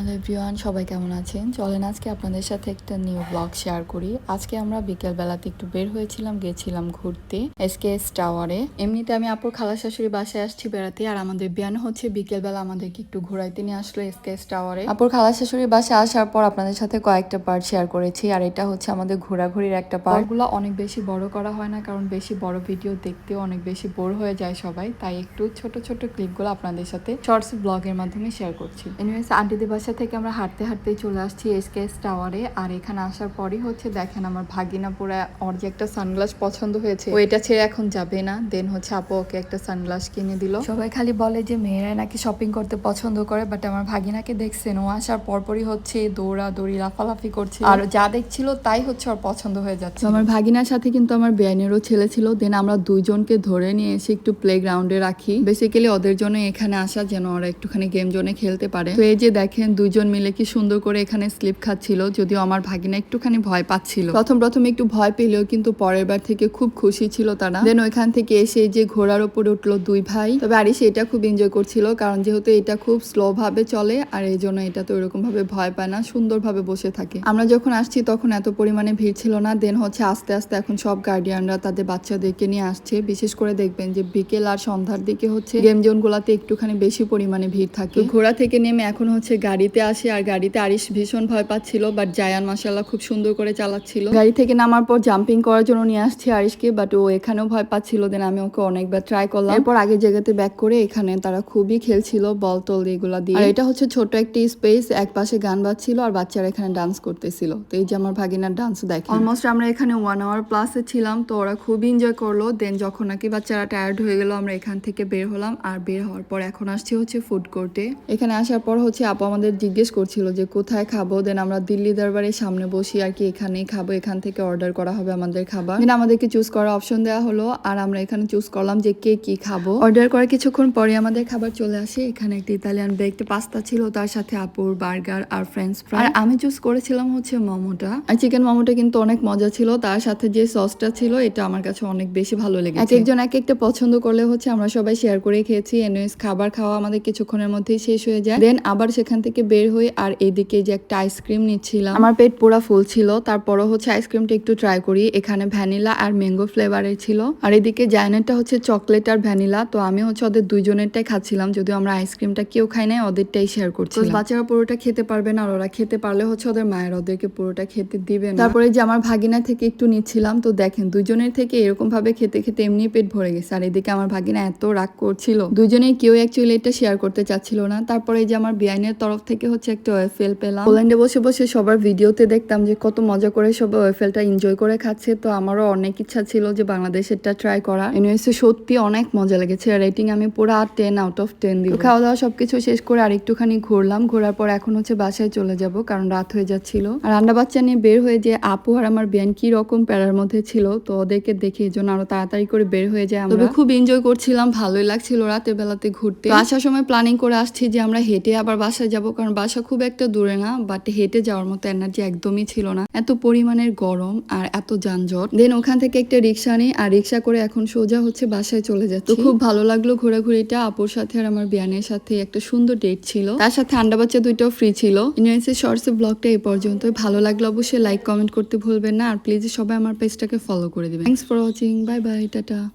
Hello everyone সবাই কেমন আছেন? চলেন আজকে আপনাদের সাথে একটা নিউ ব্লগ শেয়ার করি। আজকে আমরা বিকেল বেলাতে একটু বের হয়েছিলাম, গেছিলাম ঘুরতে এসকেএস টাওয়ারে এমনিতে আমি আপুর খালা শাশুড়ি বাসায় আসছি বেড়াতে, আর আমাদের বিয়ান হচ্ছে বিকেল বেলা আমাদেরকে একটু ঘোরাইতে নিয়ে আসলো এসকেএস টাওয়ারে আপুর খালা শাশুড়ি বাসায় আসার পর আপনাদের সাথে কয়েকটা পার্ট শেয়ার করেছি, আর এটা হচ্ছে আমাদের ঘোরাঘুরির একটা পার্টগুলো অনেক বেশি বড় করা হয় না, কারণ বেশি বড় ভিডিও দেখতেও অনেক বেশি বোর হয়ে যায় সবাই। তাই একটু ছোট ছোট ক্লিপগুলো আপনাদের সাথে শর্টস ব্লগের মাধ্যমে শেয়ার করছি। এনিওয়েজ আন্টিদের বাসা থেকে আমরা হাঁটতে হাঁটতেই চলে আসছি এসকেএস টাওয়ারে। আর এখানে আসার পরই হচ্ছে দেখেন আমার ভাগিনা পুরা ওর যে একটা সানগ্লাস পছন্দ হয়েছে ও এটা ছেড়ে এখন যাবে না। দেন হচ্ছে আপু ওকে একটা সানগ্লাস কিনে দিল। সবাই খালি বলে যে মেয়েরা নাকি শপিং করতে পছন্দ করে বাট আমার ভাগিনাকে দেখছেন। ও আসার পরপরই হচ্ছে দৌড়া দৌড়ি লাফালাফি করছে। আর যা দেখছিল তাই হচ্ছে ওর পছন্দ হয়ে যাচ্ছে। আমার ভাগিনার সাথে কিন্তু আমার বেআইনেরও ছেলে ছিল। দেন আমরা দুইজনকে ধরে নিয়ে এসে একটু প্লে গ্রাউন্ডে রাখি। বেসিক্যালি ওদের জন্য এখানে আসা যেন ওরা একটুখানি গেম জোনে খেলতে পারে। তো এই যে দেখেন দুইজন মিলে কি সুন্দর করে এখানে স্লিপ খাচ্ছিল, যদিও আমার ভাগিনা একটুখানি ভয় পাচ্ছিল। প্রথম প্রথম একটু ভয় পেলেও কিন্তু পরের বার থেকে খুব খুশি ছিল তারা। দেন ওইখান থেকে এসে যে ঘোড়ার উপরে উঠল দুই ভাই। তবে আরিস এটা খুব এনজয় করছিল, কারণ যেহেতু এটা খুব স্লো ভাবে চলে, আর এই জন্য এটা তো এরকম ভাবে ভয় পায় না, সুন্দরভাবে বসে থাকে। আমরা যখন আসছি তখন এত পরিমাণে ভিড় ছিল না দেন হচ্ছে আস্তে আস্তে এখন সব গার্ডিয়ানরা তাদের বাচ্চাদেরকে নিয়ে আসছে। বিশেষ করে দেখবেন যে বিকেল আর সন্ধ্যার দিকে হচ্ছে গেম জোন গুলাতে একটুখানি বেশি পরিমাণে ভিড় থাকে। ঘোড়া থেকে নেমে এখন হচ্ছে গাড়িতে আসে আর গাড়িতে আরিস ভীষণ ভয় পাচ্ছিল বাট জায়ান মাসাল্লাহ খুব সুন্দর করে চালাচ্ছিল। গাড়ি থেকে নামার পর জাম্পিং করার জন্য নিয়ে আসছে আরিসকে বাট ও এখানেও ভয় পাচ্ছিল দেন আমি ওকে অনেকবার ট্রাই করলাম। এরপর আগের জায়গাতে ব্যাক করে এখানে তারা খুবই খেলছিল বল টল এগুলা দিয়ে। আর এটা হচ্ছে ছোট একটি স্পেস এক পাশে গান বাজছিল আর বাচ্চারা এখানে ডান্স করতেছিল। তো এই যে আমার ভাগিনার ডান্স দেখে অলমোস্ট আমরা এখানে ওয়ান আওয়ার প্লাসে ছিলাম, তো ওরা খুবই এনজয় করল। দেন যখন নাকি বাচ্চারা টায়ার্ড হয়ে গেল, আমরা এখান থেকে বের হলাম। আর বের হওয়ার পর এখন আসছি হচ্ছে ফুড কোর্টে এখানে আসার পর হচ্ছে আপু আমাদের জিজ্ঞেস করছিল যে, কোথায় খাব? দেন আমরা দিল্লি দরবারের সামনে বসি আর কি, এখানেই খাব, এখান থেকে অর্ডার করা হবে আমাদের খাবার। দেন আমাদেরকে চুজ করার অপশন দেওয়া হলো আর আমরা এখানে চুজ করলাম যে, কে কি খাব? অর্ডার করার কিছুক্ষণ পরে আমাদের খাবার চলে আসে। এখানে একটা ইতালিয়ান বেকড পাস্তা ছিল, তার সাথে আপুর বার্গার আর ফ্রেঞ্চ ফ্রাই আর আমি চুজ করেছিলাম হচ্ছে মোমোটা। আর চিকেন মোমোটা কিন্তু অনেক মজা ছিল, তার সাথে যে সসটা ছিল, এটা আমার কাছে অনেক বেশি ভালো লেগেছে। এক একজন এক একটা পছন্দ করলে হচ্ছে আমরা সবাই শেয়ার করে খেয়েছি। এনওয়েজ খাবার খাওয়া আমাদের কিছুক্ষণের মধ্যেই শেষ হয়ে যায়। দেন আবার সেখান থেকে বের হয়ে আর এদিকে যে একটা আইসক্রিম নিচ্ছিলাম। আমার পেট পুরা ফুল ছিল তারপরও হচ্ছে আইসক্রিমটা একটু ট্রাই করি। এখানে ভ্যানিলা আর ম্যাঙ্গো ফ্লেভারের ছিল। আর এদিকে জায়নেরটা হচ্ছে চকলেট আর ভ্যানিলা তো আমি হচ্ছে ওদের দুইজনেরটাই খাচ্ছিলাম যদিও আমরা আইসক্রিমটা কেউ খাই নাই ওদেরটাই শেয়ার করছি বাচ্চারা পুরোটা খেতে পারবে না আর ওরা খেতে পারলে হচ্ছে ওদের মায়ের ওদেরকে পুরোটা খেতে দিবে না। তারপরে যে আমার ভাগিনা থেকে একটু নিচ্ছিলাম তো দেখেন দুজনের থেকে এরকম ভাবে খেতে খেতে এমনি পেট ভরে গেছে। আর এদিকে আমার ভাগিনা এত রাগ করছিল। দুজনেই কেউ অ্যাকচুয়ালি এটা শেয়ার করতে চাচ্ছিল না। তারপরে যে আমার বিআইনের তরফ থেকে হচ্ছে একটা ওয়েফেল পেলাম। পোল্যান্ডে বসে বসে সবার ভিডিওতে দেখতাম যে কত মজা করে সবাই ওয়েফেলটা এনজয় করে খাচ্ছে। তো আমারও অনেক ইচ্ছা ছিল যে বাংলাদেশেরটা ট্রাই করা। এনিওয়েসে সত্যি অনেক মজা লেগেছে। রেটিং আমি পুরো টেন আউট অফ টেন দিব খাওয়া দাওয়া সবকিছু শেষ করে আর একটুখানি ঘুরলাম। ঘোরার পর এখন হচ্ছে বাসায় চলে যাব কারণ রাত হয়ে যাচ্ছিল। আর রান্না বাচ্চা নিয়ে বের হয়ে যে আপু আর আমার বিয়ান কি রকম প্যারার মধ্যে ছিল তো ওদেরকে দেখে এই জন্য আরও তাড়াতাড়ি করে বের হয়ে যায় আমরা। খুব এনজয় করছিলাম ভালোই লাগছিল রাতের বেলাতে ঘুরতে। আসার সময় প্ল্যানিং করে আসছি যে আমরা হেঁটে আবার বাসায় যাব কারণ বাসা খুব একটা দূরে না বাট হেঁটে যাওয়ার মতো এনার্জি একদমই ছিল না। এত পরিমাণের গরম আর এত যানজট। দেন ওখান থেকে একটা রিক্সা নিই, আর রিক্সা করে এখন সোজা হচ্ছে বাসায় চলে যাচ্ছে। তো খুব ভালো লাগল ঘোরাঘুরিটা। আপুর সাথে আর আমার বিয়ানের সাথে একটা সুন্দর ডেট ছিল। তার সাথে আন্ডা বাচ্চা দুইটাও ফ্রি ছিল। ইউনিভার্সিটি শর্টস ব্লগটা এই পর্যন্ত ভালো লাগল অবশ্যই লাইক কমেন্ট করতে ভুলবেন না। আর প্লিজ সবাই আমার পেজটাকে ফলো করে দিবেন। Thanks for watching bye bye tata.